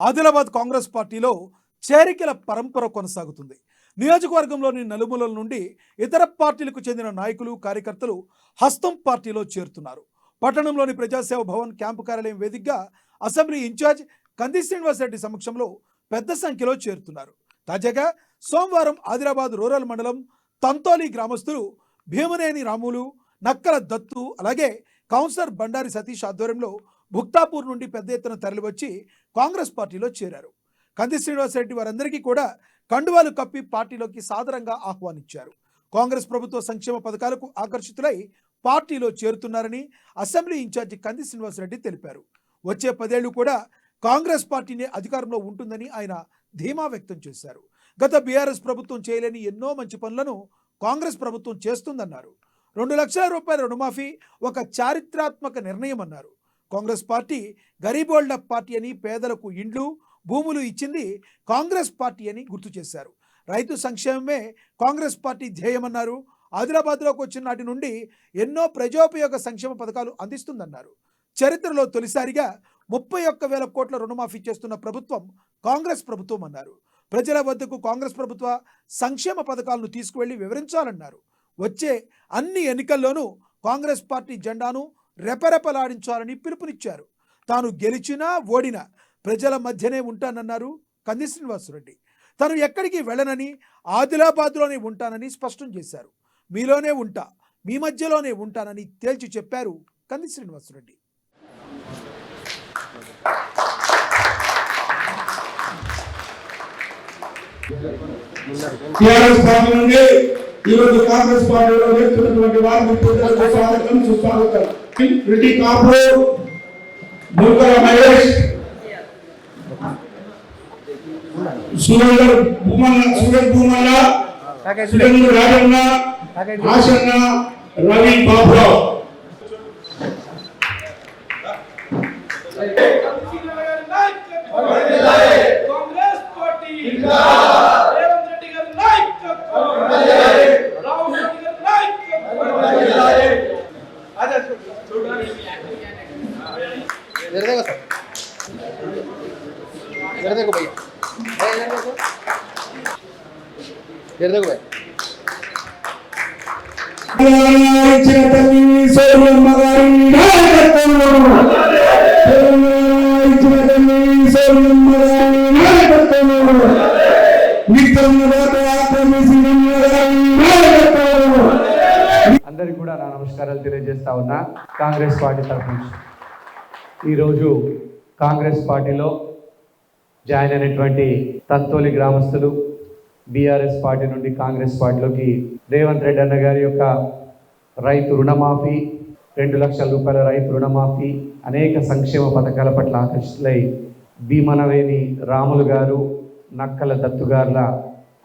ఆదిలాబాద్ కాంగ్రెస్ పార్టీలో చేరికల పరంపర కొనసాగుతుంది. నియోజకవర్గంలోని నలుమూలల నుండి ఇతర పార్టీలకు చెందిన నాయకులు కార్యకర్తలు హస్తం పార్టీలో చేరుతున్నారు. పట్టణంలోని ప్రజాసేవ భవన్ క్యాంపు కార్యాలయం వేదికగా అసెంబ్లీ ఇన్ఛార్జ్ కంది శ్రీనివాసరెడ్డి సమక్షంలో పెద్ద సంఖ్యలో చేరుతున్నారు. తాజాగా సోమవారం ఆదిలాబాద్ రూరల్ మండలం తంతోలి గ్రామస్తులు భీమనేని రాములు నక్కల దత్తు అలాగే కౌన్సిలర్ బండారి సతీష్ ఆధ్వర్యంలో భుక్తాపూర్ నుండి పెద్ద ఎత్తున తరలివచ్చి కాంగ్రెస్ పార్టీలో చేరారు. కంది శ్రీనివాసరెడ్డి వారందరికీ కూడా కండువాలు కప్పి పార్టీలోకి సాదరంగా ఆహ్వానించారు. కాంగ్రెస్ ప్రభుత్వ సంక్షేమ పథకాలకు ఆకర్షితులై పార్టీలో చేరుతున్నారని అసెంబ్లీ ఇన్ఛార్జి కంది శ్రీనివాసరెడ్డి తెలిపారు. వచ్చే పదేళ్ళు కూడా కాంగ్రెస్ పార్టీనే అధికారంలో ఉంటుందని ఆయన ధీమా వ్యక్తం చేశారు. గత బీఆర్ఎస్ ప్రభుత్వం చేయలేని ఎన్నో మంచి పనులను కాంగ్రెస్ ప్రభుత్వం చేస్తుందన్నారు. రెండు లక్షల రూపాయల రుణమాఫీ ఒక చారిత్రాత్మక నిర్ణయం అన్నారు కాంగ్రెస్ పార్టీ గరీబోళ్ళ పార్టీ అని పేదలకు ఇండ్లు భూములు ఇచ్చింది కాంగ్రెస్ పార్టీ అని గుర్తు చేశారు. రైతు సంక్షేమమే కాంగ్రెస్ పార్టీ ధ్యేయమన్నారు. ఆదిలాబాద్లోకి వచ్చిన నాటి నుండి ఎన్నో ప్రజోపయోగ సంక్షేమ పథకాలు అందిస్తుందన్నారు. చరిత్రలో తొలిసారిగా ముప్పై ఒక్క వేల కోట్ల రుణమాఫీ చేస్తున్న ప్రభుత్వం కాంగ్రెస్ ప్రభుత్వం అన్నారు. ప్రజల వద్దకు కాంగ్రెస్ ప్రభుత్వ సంక్షేమ పథకాలను తీసుకువెళ్ళి వివరించాలన్నారు. వచ్చే అన్ని ఎన్నికల్లోనూ కాంగ్రెస్ పార్టీ జెండాను రెపరెపలాడించాలని పిలుపునిచ్చారు. తాను గెలిచినా ఓడినా ప్రజల మధ్యనే ఉంటానన్నారు కంది శ్రీనివాసరెడ్డి. తను ఎక్కడికి వెళ్ళనని ఆదిలాబాద్లోనే ఉంటానని స్పష్టం చేశారు. మీలోనే ఉంటా మీ మధ్యలోనే ఉంటానని తేల్చి చెప్పారు కంది శ్రీనివాసరెడ్డి. టిఆర్ఎస్ పార్టీ నుండి ఈరోజు కాంగ్రెస్ పార్టీలో వెళ్తున్నటువంటి వారిని ప్రజలకు స్వాగతం సుస్వాగతం. రెడ్డి కాపు బుల్కల మహేష్ సురేందర్ భూమన్న సురేందర్ భూమన్న సురేంద్ర రాజన్న ఆశన్న రవి బాబురావు. కాంగ్రెస్ పార్టీ రేవంత్ రెడ్డి గారి నాయకత్వం రాహుల్ గాంధీ గారి నాయకత్వం అదే చూడండి इधर देखो सर इधर देखो भैया भैया इधर देखो इधर देखो भाई ఇచ్చిన తల్లి సోమమ్మ గారి నాయకత్వం ఇచ్చిన తల్లి సోమమ్మ గారి నాయకత్వం నిత్యన్నదాత నా నమస్కారాలు తెలియజేస్తా ఉన్నా కాంగ్రెస్ పార్టీ తరఫు నుంచి. ఈరోజు కాంగ్రెస్ పార్టీలో జాయిన్ అయినటువంటి తంతోలి గ్రామస్తులు బీఆర్ఎస్ పార్టీ నుండి కాంగ్రెస్ పార్టీలోకి రేవంత్ రెడ్డి అన్న గారి యొక్క రైతు రుణమాఫీ రెండు లక్షల రూపాయల రైతు రుణమాఫీ అనేక సంక్షేమ పథకాల పట్ల ఆకర్షితులై భీమనవేని రాములు గారు నక్కల దత్తు గారుల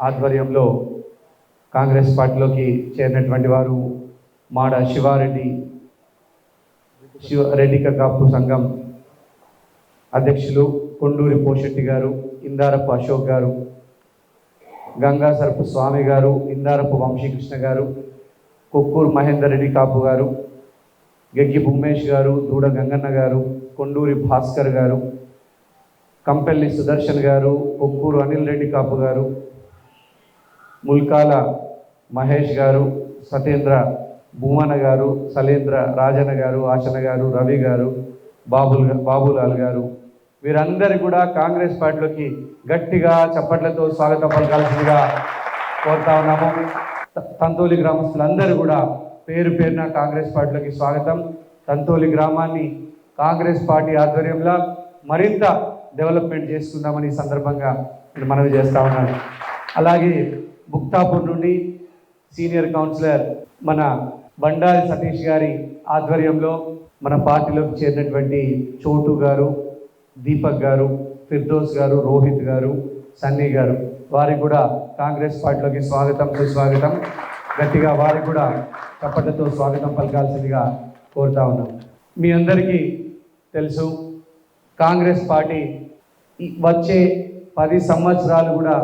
ఆధ్వర్యంలో కాంగ్రెస్ పార్టీలోకి చేరినటువంటి వారు మాడ శివారెడ్డి శివ రెడ్డిక కాపు సంఘం అధ్యక్షులు కొండూరి పోషెట్టి గారు ఇందారపు అశోక్ గారు గంగాసరపు స్వామి గారు ఇందారపు వంశీకృష్ణ గారు కొక్కూరు మహేందర్ రెడ్డి కాపు గారు గగ్గి భూమేష్ గారు దూడ గంగన్న గారు కొండూరి భాస్కర్ గారు కంపెల్లి సుదర్శన్ గారు కొక్కూరు అనిల్ రెడ్డి కాపు గారు ముల్కాల మహేష్ గారు సతేంద్ర భూమన గారు సలేంద్ర రాజన్న గారు ఆచన గారు రవి గారు బాబుల్ బాబులాల్ గారు వీరందరూ కూడా కాంగ్రెస్ పార్టీలోకి గట్టిగా చప్పట్లతో స్వాగతం పలకాల్సిందిగా కోరుతా ఉన్నాము. త- తంతోలి గ్రామస్తులందరూ కూడా పేరు పేరున కాంగ్రెస్ పార్టీలోకి స్వాగతం. తంతోలి గ్రామాన్ని కాంగ్రెస్ పార్టీ ఆధ్వర్యంలో మరింత డెవలప్మెంట్ చేసుకుందామని ఈ సందర్భంగా నేను మనవి చేస్తా ఉన్నాను. అలాగే బుక్తాపూర్ నుండి సీనియర్ కౌన్సిలర్ మన బండారి సతీష్ గారి ఆధ్వర్యంలో మన పార్టీలోకి చేరినటువంటి చోటు గారు దీపక్ గారు ఫిర్దోస్ గారు రోహిత్ గారు సన్నీ గారు వారికి కూడా కాంగ్రెస్ పార్టీలోకి స్వాగతం సుస్వాగతం. గట్టిగా వారికి కూడా చప్పట్లతో స్వాగతం పలకాల్సిందిగా కోరుతా ఉన్నాం. మీ అందరికీ తెలుసు కాంగ్రెస్ పార్టీ వచ్చే పది సంవత్సరాలు కూడా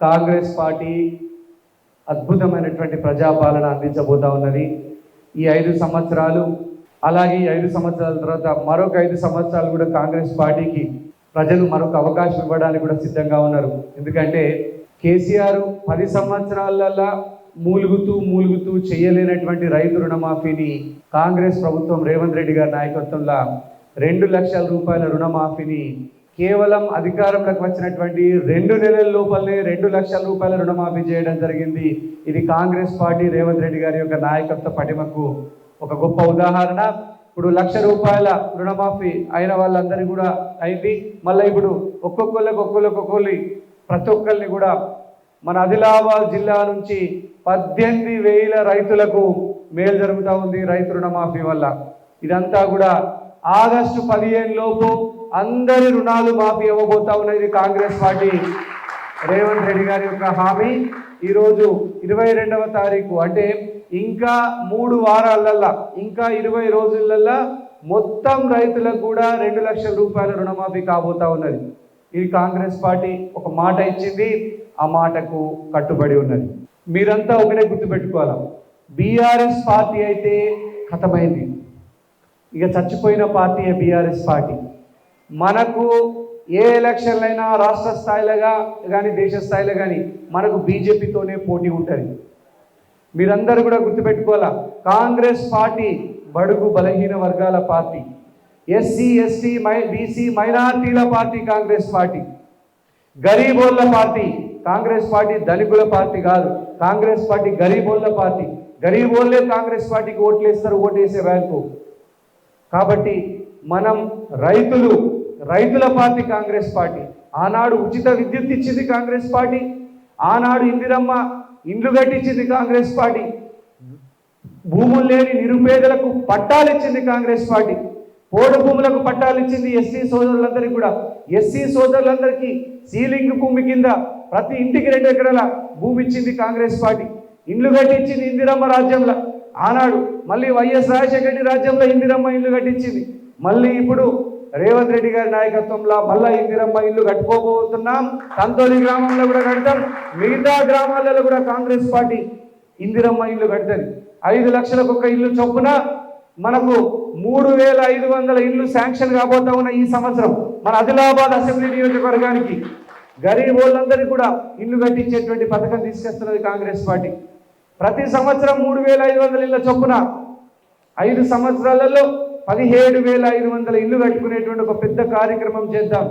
కాంగ్రెస్ పార్టీ అద్భుతమైనటువంటి ప్రజాపాలన అందించబోతా ఉన్నది. ఈ ఐదు సంవత్సరాలు అలాగే ఈ ఐదు సంవత్సరాల తర్వాత మరొక ఐదు సంవత్సరాలు కూడా కాంగ్రెస్ పార్టీకి ప్రజలు మరొక అవకాశం ఇవ్వడానికి కూడా సిద్ధంగా ఉన్నారు. ఎందుకంటే కేసీఆర్ పది సంవత్సరాలల్లా మూలుగుతూ మూలుగుతూ చేయలేనటువంటి రైతు రుణమాఫీని కాంగ్రెస్ ప్రభుత్వం రేవంత్ రెడ్డి గారి నాయకత్వంలో రెండు లక్షల రూపాయల రుణమాఫీని కేవలం అధికారంలోకి వచ్చినటువంటి రెండు నెలల లోపలనే రెండు లక్షల రూపాయల రుణమాఫీ చేయడం జరిగింది. ఇది కాంగ్రెస్ పార్టీ రేవంత్ రెడ్డి గారి యొక్క నాయకత్వ పటిమకు ఒక గొప్ప ఉదాహరణ. ఇప్పుడు లక్ష రూపాయల రుణమాఫీ అయిన వాళ్ళందరికీ కూడా అయింది. మళ్ళీ ఇప్పుడు ఒక్కొక్కళ్ళకి ఒక్కొక్కరికి ఒక్కొక్కరి ప్రతి ఒక్కరిని కూడా మన ఆదిలాబాద్ జిల్లా నుంచి పద్దెనిమిది వేల రైతులకు మేలు జరుగుతూ ఉంది రైతు రుణమాఫీ వల్ల. ఇదంతా కూడా ఆగస్టు పదిహేను లోపు అందరి రుణాలు మాఫీ ఇవ్వబోతా ఉన్నది కాంగ్రెస్ పార్టీ. రేవంత్ రెడ్డి గారి యొక్క హామీ. ఈరోజు ఇరవై రెండవ తారీఖు. అంటే ఇంకా మూడు వారాలల్లా ఇంకా ఇరవై రోజులల్లా మొత్తం రైతులకు కూడా రెండు లక్షల రూపాయల రుణమాఫీ కాబోతా ఉన్నది. ఇది కాంగ్రెస్ పార్టీ ఒక మాట ఇచ్చింది ఆ మాటకు కట్టుబడి ఉన్నది. మీరంతా ఒకటే గుర్తుపెట్టుకోవాలా? బీఆర్ఎస్ పార్టీ అయితే ఖతమైంది ఇక చచ్చిపోయిన పార్టీ బీఆర్ఎస్ పార్టీ? మనకు ఏ ఎలక్షన్లైనా రాష్ట్ర స్థాయిలోగా కానీ దేశ స్థాయిలో కానీ మనకు బీజేపీతోనే పోటీ ఉంటుంది. మీరందరూ కూడా గుర్తుపెట్టుకోవాలా? కాంగ్రెస్ పార్టీ బడుగు బలహీన వర్గాల పార్టీ. ఎస్సీ ఎస్టీ మై బీసీ మైనార్టీల పార్టీ కాంగ్రెస్ పార్టీ. గరీబోళ్ళ పార్టీ. కాంగ్రెస్ పార్టీ ధనికుల పార్టీ కాదు. కాంగ్రెస్ పార్టీ గరీబోళ్ళ పార్టీ. గరీబోళ్ళే కాంగ్రెస్ పార్టీకి ఓట్లేస్తారు ఓటేసే బ్యాంకు. కాబట్టి మనం రైతులు రైతుల పార్టీ కాంగ్రెస్ పార్టీ. ఆనాడు ఉచిత విద్యుత్ ఇచ్చింది కాంగ్రెస్ పార్టీ. ఆనాడు ఇందిరమ్మ ఇండ్లు కట్టించింది కాంగ్రెస్ పార్టీ. భూములు లేని నిరుపేదలకు పట్టాలు ఇచ్చింది కాంగ్రెస్ పార్టీ. పోడు భూములకు పట్టాలు ఇచ్చింది ఎస్సీ సోదరులందరికీ కూడా. ఎస్సీ సోదరులందరికీ సీలింగ్ భూమి కింద ప్రతి ఇంటికి రెండు ఎకరాల భూమి ఇచ్చింది కాంగ్రెస్ పార్టీ. ఇండ్లు కట్టించింది ఇందిరమ్మ రాజ్యంలో. ఆనాడు మళ్ళీ వైఎస్ రాజశేఖర రెడ్డి రాజ్యంలో ఇందిరమ్మ ఇండ్లు కట్టించింది. మళ్ళీ ఇప్పుడు రేవంత్ రెడ్డి గారి నాయకత్వంలో మళ్ళా ఇందిరమ్మ ఇల్లు కట్టుకోబోతున్నాం. సంతోలి గ్రామంలో కూడా కడతాం. మిగతా గ్రామాలలో కూడా కాంగ్రెస్ పార్టీ ఇందిరమ్మ ఇల్లు కడతారు ఐదు లక్షలకు ఒక ఇల్లు చొప్పున మనకు మూడు వేల ఐదు వందల ఇల్లు శాంక్షన్ కాబోతా ఉన్న ఈ సంవత్సరం మన ఆదిలాబాద్ అసెంబ్లీ నియోజకవర్గానికి గరీబ్ వాళ్ళందరికీ కూడా ఇల్లు కట్టించేటువంటి పథకం తీసుకొస్తున్నది కాంగ్రెస్ పార్టీ. ప్రతి సంవత్సరం మూడు వేల ఐదు వందల ఇళ్ళ చొప్పున ఐదు సంవత్సరాలలో పదిహేడు వేల ఐదు వందల ఇల్లు కట్టుకునేటువంటి ఒక పెద్ద కార్యక్రమం చేద్దాం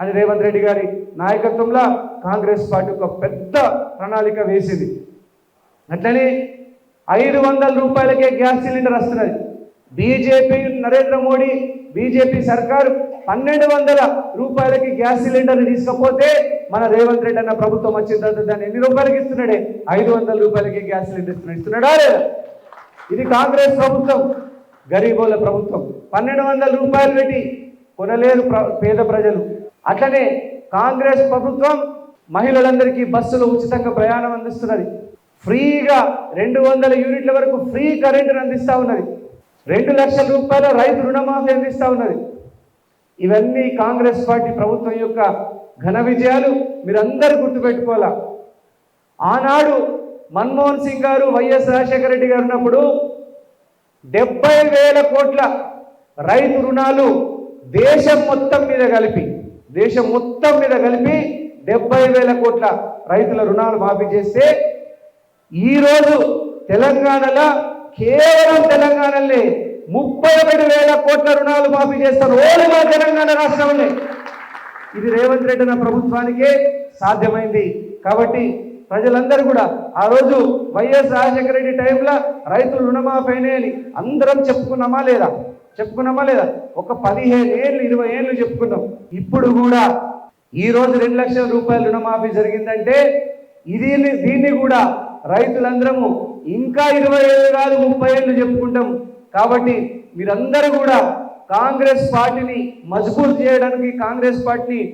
అని రేవంత్ రెడ్డి గారి నాయకత్వంలో కాంగ్రెస్ పార్టీ ఒక పెద్ద ప్రణాళిక వేసింది. అట్లనే ఐదు వందల రూపాయలకే గ్యాస్ సిలిండర్ వస్తున్నది. బీజేపీ నరేంద్ర మోడీ బీజేపీ సర్కారు పన్నెండు వందల రూపాయలకి గ్యాస్ సిలిండర్ తీసుకపోతే మన రేవంత్ రెడ్డి అన్న ప్రభుత్వం వచ్చిన తర్వాత దాన్ని ఎన్ని రూపాయలకి ఇస్తున్నాడే? ఐదు వందల రూపాయలకి గ్యాస్ సిలిండర్ ఇస్తున్నాడు ఇస్తున్నాడా లేదా? ఇది కాంగ్రెస్ ప్రభుత్వం. గరీబోల ప్రభుత్వం. పన్నెండు వందల రూపాయలు పెట్టి కొనలేరు ప్ర- పేద ప్రజలు. అట్లనే కాంగ్రెస్ ప్రభుత్వం మహిళలందరికీ బస్సులో ఉచితంగా ప్రయాణం అందిస్తున్నది. ఫ్రీగా రెండు వందల యూనిట్ల వరకు ఫ్రీ కరెంటును అందిస్తూ ఉన్నది. రెండు లక్షల రూపాయల రైతు రుణమాఫీ అందిస్తూ ఉన్నది. ఇవన్నీ కాంగ్రెస్ పార్టీ ప్రభుత్వం యొక్క ఘన విజయాలు. మీరందరూ గుర్తుపెట్టుకోవాలా? ఆనాడు మన్మోహన్ సింగ్ గారు వైఎస్ రాజశేఖర రెడ్డి గారు ఉన్నప్పుడు డెబ్బై వేల కోట్ల రైతు రుణాలు దేశం మొత్తం మీద కలిపి దేశం మొత్తం మీద కలిపి డెబ్బై వేల కోట్ల రైతుల రుణాలు మాఫీ చేస్తే ఈరోజు తెలంగాణలో కేవలం తెలంగాణలో ముప్పై ఒకటి వేల కోట్ల రుణాలు మాఫీ చేస్తారు ఓన్లీ మా తెలంగాణ రాష్ట్రంలో ఇది రేవంత్ రెడ్డి అన్న ప్రభుత్వానికే సాధ్యమైంది. కాబట్టి ప్రజలందరూ కూడా ఆ రోజు వైఎస్ రాజశేఖర రెడ్డి టైంలో రైతులు రుణమాఫైనే అని అందరం చెప్పుకున్నామా లేదా? చెప్పుకున్నామా లేదా? ఒక పదిహేను ఏళ్ళు ఇరవై ఏళ్ళు చెప్పుకున్నాం. ఇప్పుడు కూడా ఈ రోజు రెండు లక్షల రూపాయల రుణమాఫీ జరిగిందంటే ఇది దీన్ని కూడా రైతులందరము ఇంకా ఇరవై ఏళ్ళు కాదు ముప్పై ఏళ్ళు చెప్పుకుంటాం. కాబట్టి మీరందరూ కూడా కాంగ్రెస్ పార్టీని మజబూత్ చేయడానికి కాంగ్రెస్ పార్టీని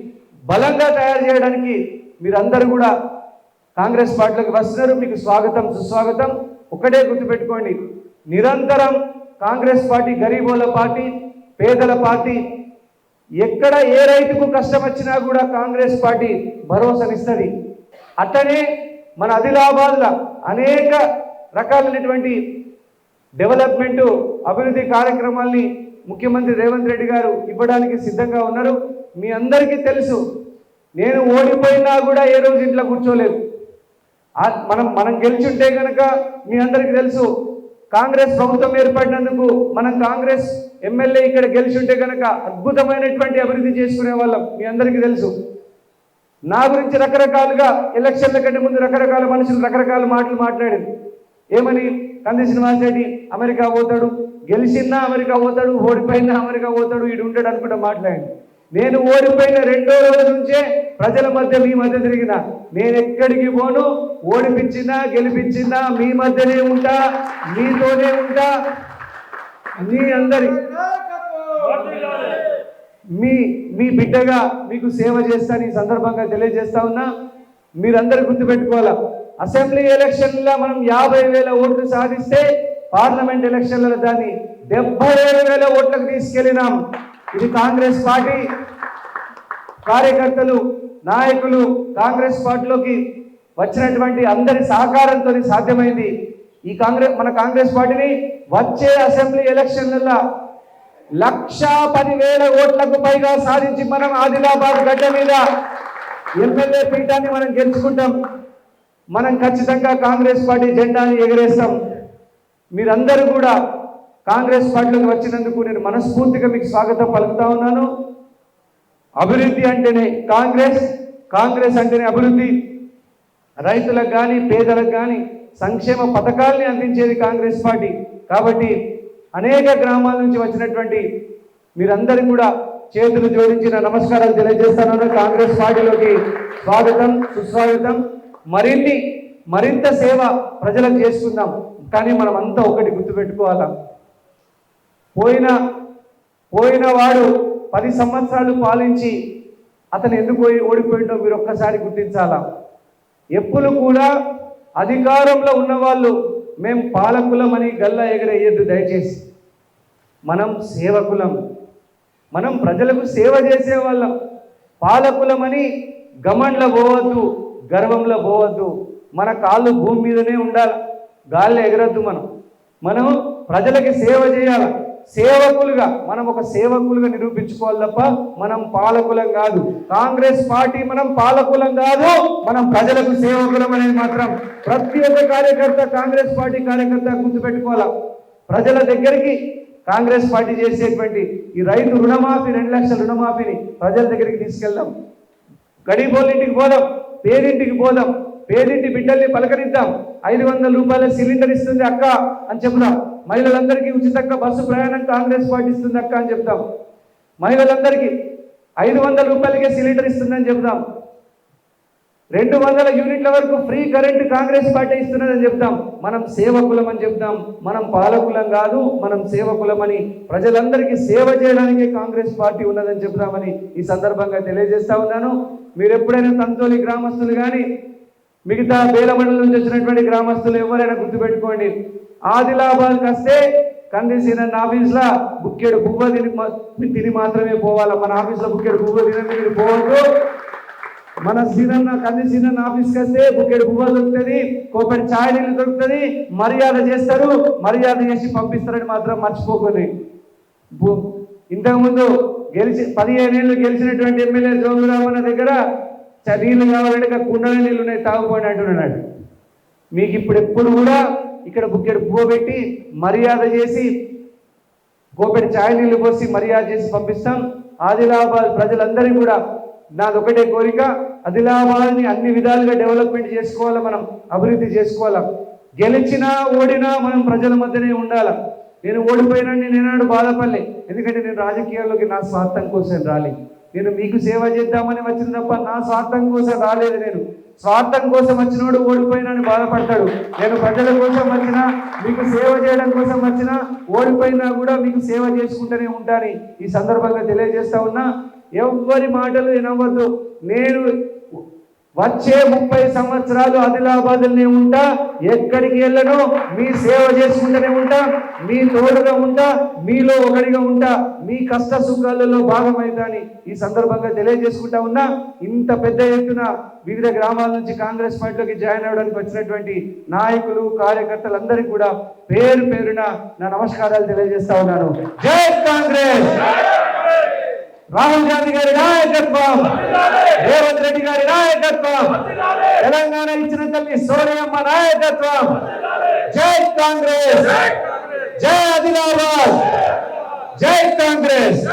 బలంగా తయారు చేయడానికి మీరందరూ కూడా కాంగ్రెస్ పార్టీలోకి వస్తున్నారు. మీకు స్వాగతం సుస్వాగతం. ఒకటే గుర్తుపెట్టుకోండి. నిరంతరం కాంగ్రెస్ పార్టీ గరీబోల పార్టీ పేదల పార్టీ. ఎక్కడ ఏ రైతుకు కష్టం వచ్చినా కూడా కాంగ్రెస్ పార్టీ భరోసానిస్తుంది. అట్లనే మన ఆదిలాబాద్లో అనేక రకాలైనటువంటి డెవలప్మెంట్ అభివృద్ధి కార్యక్రమాల్ని ముఖ్యమంత్రి రేవంత్ రెడ్డి గారు ఇవ్వడానికి సిద్ధంగా ఉన్నారు. మీ అందరికీ తెలుసు నేను ఓడిపోయినా కూడా ఏ రోజు ఇంట్లో కూర్చోలేదు. మనం మనం గెలిచుంటే కనుక మీ అందరికీ తెలుసు కాంగ్రెస్ ప్రభుత్వం ఏర్పడినందుకు మనం కాంగ్రెస్ ఎమ్మెల్యే ఇక్కడ గెలిచుంటే కనుక అద్భుతమైనటువంటి అభివృద్ధి చేసుకునే వాళ్ళం మీ అందరికీ తెలుసు. నా గురించి రకరకాలుగా ఎలక్షన్ల కంటే ముందు రకరకాల మనుషులు రకరకాల మాటలు మాట్లాడింది ఏమని? కంది శ్రీనివాస్ రెడ్డి అమెరికా పోతాడు గెలిచినా అమెరికా పోతాడు ఓడిపోయిందా అమెరికా పోతాడు వీడు ఉంటాడు అనుకుంటా మాట్లాడింది నేను ఓడిపోయిన రెండో రోజు నుంచే ప్రజల మధ్య మీ మధ్య తిరిగిన. నేను ఎక్కడికి పోను? ఓడిపించినా గెలిపించినా మీ మధ్యనే ఉంటా మీతోనే ఉంటా. మీ అందరి మీ మీ బిడ్డగా మీకు సేవ చేస్తాను ఈ సందర్భంగా తెలియజేస్తా ఉన్నా. మీరందరూ గుర్తుపెట్టుకోవాలా? అసెంబ్లీ ఎలక్షన్లో మనం యాభై వేల ఓట్లు సాధిస్తే పార్లమెంట్ ఎలక్షన్లలో దాన్ని డెబ్బై ఏడు వేల ఓట్లకు తీసుకెళ్ళినాం. ఇది కాంగ్రెస్ పార్టీ కార్యకర్తలు నాయకులు కాంగ్రెస్ పార్టీలోకి వచ్చినటువంటి అందరి సహకారంతో సాధ్యమైంది. ఈ కాంగ్రెస్ మన కాంగ్రెస్ పార్టీని వచ్చే అసెంబ్లీ ఎలక్షన్లలో లక్ష పదివేల ఓట్లకు పైగా సాధించి మనం ఆదిలాబాద్ గడ్డ మీద ఎమ్మెల్యే పీఠాన్ని మనం గెలుచుకుంటాం. మనం ఖచ్చితంగా కాంగ్రెస్ పార్టీ జెండాని ఎగరేస్తాం. మీరందరూ కూడా కాంగ్రెస్ పార్టీలోకి వచ్చినందుకు నేను మనస్ఫూర్తిగా మీకు స్వాగతం పలుకుతా ఉన్నాను. అభివృద్ధి అంటేనే కాంగ్రెస్ కాంగ్రెస్ అంటేనే అభివృద్ధి. రైతులకు కానీ పేదలకు కానీ సంక్షేమ పథకాల్ని అందించేది కాంగ్రెస్ పార్టీ. కాబట్టి అనేక గ్రామాల నుంచి వచ్చినటువంటి మీరందరూ కూడా చేతులు జోడించిన నమస్కారాలు తెలియజేస్తాను. కాంగ్రెస్ పార్టీలోకి స్వాగతం సుస్వాగతం. మరిన్ని మరింత సేవ ప్రజలకు చేసుకుందాం. కానీ మనం అంతా ఒకటి గుర్తుపెట్టుకోవాలా? పోయిన పోయిన వాడు పది సంవత్సరాలు పాలించి అతను ఎందుకు ఓడి- ఓడిపోయిండో మీరు ఒక్కసారి గుర్తించాలా? ఎప్పుడు కూడా అధికారంలో ఉన్నవాళ్ళు మేం పాలకులమని గల్లా ఎగరేయద్దు దయచేసి. మనం సేవకులం. మనం ప్రజలకు సేవ చేసేవాళ్ళం. పాలకులమని గమండ్ల పోవద్దు గర్వంలో పోవద్దు. మన కాళ్ళు భూమి మీదనే ఉండాలి. గాల్లో ఎగరద్దు మనం. మనం ప్రజలకి సేవ చేయాలి? సేవకులుగా మనం ఒక సేవకులుగా నిరూపించుకోవాలి తప్ప మనం పాలకులం కాదు. కాంగ్రెస్ పార్టీ మనం పాలకులం కాదు మనం ప్రజలకు సేవకులం అనేది మాత్రం. ప్రతి ఒక్క కార్యకర్త కాంగ్రెస్ పార్టీ కార్యకర్త గుర్తుపెట్టుకోవాలా? ప్రజల దగ్గరికి కాంగ్రెస్ పార్టీ చేసేటువంటి ఈ రైతు రుణమాఫీ రెండు లక్షల రుణమాఫీని ప్రజల దగ్గరికి తీసుకెళ్దాం. గడిపోలింటికి పోదాం పేరింటికి పోదాం. పేదింటి బిడ్డల్ని పలకరిద్దాం. ఐదు వందల రూపాయల సిలిండర్ ఇస్తుంది అక్క అని చెప్దాం. మహిళలందరికీ ఉచితంగా బస్సు ప్రయాణం కాంగ్రెస్ పార్టీ ఇస్తుంది అక్క అని చెప్దాం. మహిళలందరికీ ఐదు వందల రూపాయలకే సిలిండర్ ఇస్తుందని చెప్దాం. రెండు వందల యూనిట్ల వరకు ఫ్రీ కరెంట్ కాంగ్రెస్ పార్టీ ఇస్తున్నదని చెప్తాం మనం సేవకులం అని చెప్తాం మనం పాలకులం కాదు మనం సేవకులం అని. ప్రజలందరికీ సేవ చేయడానికి కాంగ్రెస్ పార్టీ ఉన్నదని చెప్తామని ఈ సందర్భంగా తెలియజేస్తా ఉన్నాను. మీరు ఎప్పుడైనా తంతోలి గ్రామస్తులు కానీ మిగతా బేలమండలం నుంచి వచ్చినటువంటి గ్రామస్తులు ఎవరైనా గుర్తుపెట్టుకోండి. ఆదిలాబాద్కి వస్తే కందిసీన ఆఫీస్లో బుక్కెడు బువ్వ తిని తిని మాత్రమే పోవాలా? మన ఆఫీస్లో బుక్కెడు బువ్వ తినని మీరు పోవద్దు. మన సీనన్న కంది సీనన్న ఆఫీస్కి వస్తే బుక్కెడు బువ్వ దొరుకుతుంది కోపడి ఛాయ్ నీళ్ళు దొరుకుతుంది మర్యాద చేస్తారు. మర్యాద చేసి పంపిస్తారని మాత్రం మర్చిపోకండి. ఇంతకుముందు గెలిచి పదిహేను ఏళ్ళు గెలిచినటువంటి ఎమ్మెల్యే జోగురామన్న దగ్గర చ- కావాలంటే కుండల నీళ్ళు ఉన్నాయి తాగుపోండి అంటున్నాడు మీకు ఇప్పుడు ఎప్పుడు కూడా ఇక్కడ బుక్కెడు పువ్వు పెట్టి మర్యాద చేసి గోపెడి ఛాయ్ నీళ్ళు పోసి మర్యాద చేసి పంపిస్తాం. ఆదిలాబాద్ ప్రజలందరికీ కూడా నాదొకటే కోరిక. ఆదిలాబాద్ని అన్ని విధాలుగా డెవలప్మెంట్ చేసుకోవాలా మనం అభివృద్ధి చేసుకోవాలా? గెలిచినా ఓడినా మనం ప్రజల మధ్యనే ఉండాలి? నేను ఓడిపోయినా నేను ఏనాడు బాధపడలే. ఎందుకంటే నేను రాజకీయాల్లోకి నా స్వార్థం కోసం రాలి. నేను మీకు సేవ చేద్దామని వచ్చిన తప్ప నా స్వార్థం కోసం రాలేదు నేను. స్వార్థం కోసం వచ్చినోడు ఓడిపోయినని బాధపడతాడు. నేను ప్రజల కోసం వచ్చినా మీకు సేవ చేయడం కోసం వచ్చినా ఓడిపోయినా కూడా మీకు సేవ చేసుకుంటూనే ఉంటాను. ఈ సందర్భంగా తెలియజేస్తా ఉన్నా ఎవ్వరి మాటలు వినవద్దు. నేను వచ్చే ముప్పై సంవత్సరాలు ఆదిలాబాద్లోనే ఉంటా ఎక్కడికి వెళ్ళను మీ సేవ చేసుకుంటూనే ఉంటా మీ తోడుగా ఉంటా మీలో ఒకడిగా ఉంటా మీ కష్ట సుఖాలలో భాగమైతా ఈ సందర్భంగా తెలియజేసుకుంటా ఉన్నా. ఇంత పెద్ద ఎత్తున వివిధ గ్రామాల నుంచి కాంగ్రెస్ పార్టీలోకి జాయిన్ అవ్వడానికి వచ్చినటువంటి నాయకులు కార్యకర్తలందరికీ కూడా పేరు పేరున నా నమస్కారాలు తెలియజేస్తా ఉన్నాను. జై కాంగ్రెస్! రాహుల్ గాంధీ గారి నాయకత్వం. రేవంత్ రెడ్డి గారి నాయకత్వం. తెలంగాణ ఇచ్చిన తల్లి సోనియమ్మ నాయకత్వం. జై కాంగ్రెస్! జై ఆదిలాబాద్! జై కాంగ్రెస్!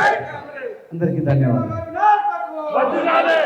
అందరికీ ధన్యవాదాలు. వర్ధిల్లాలి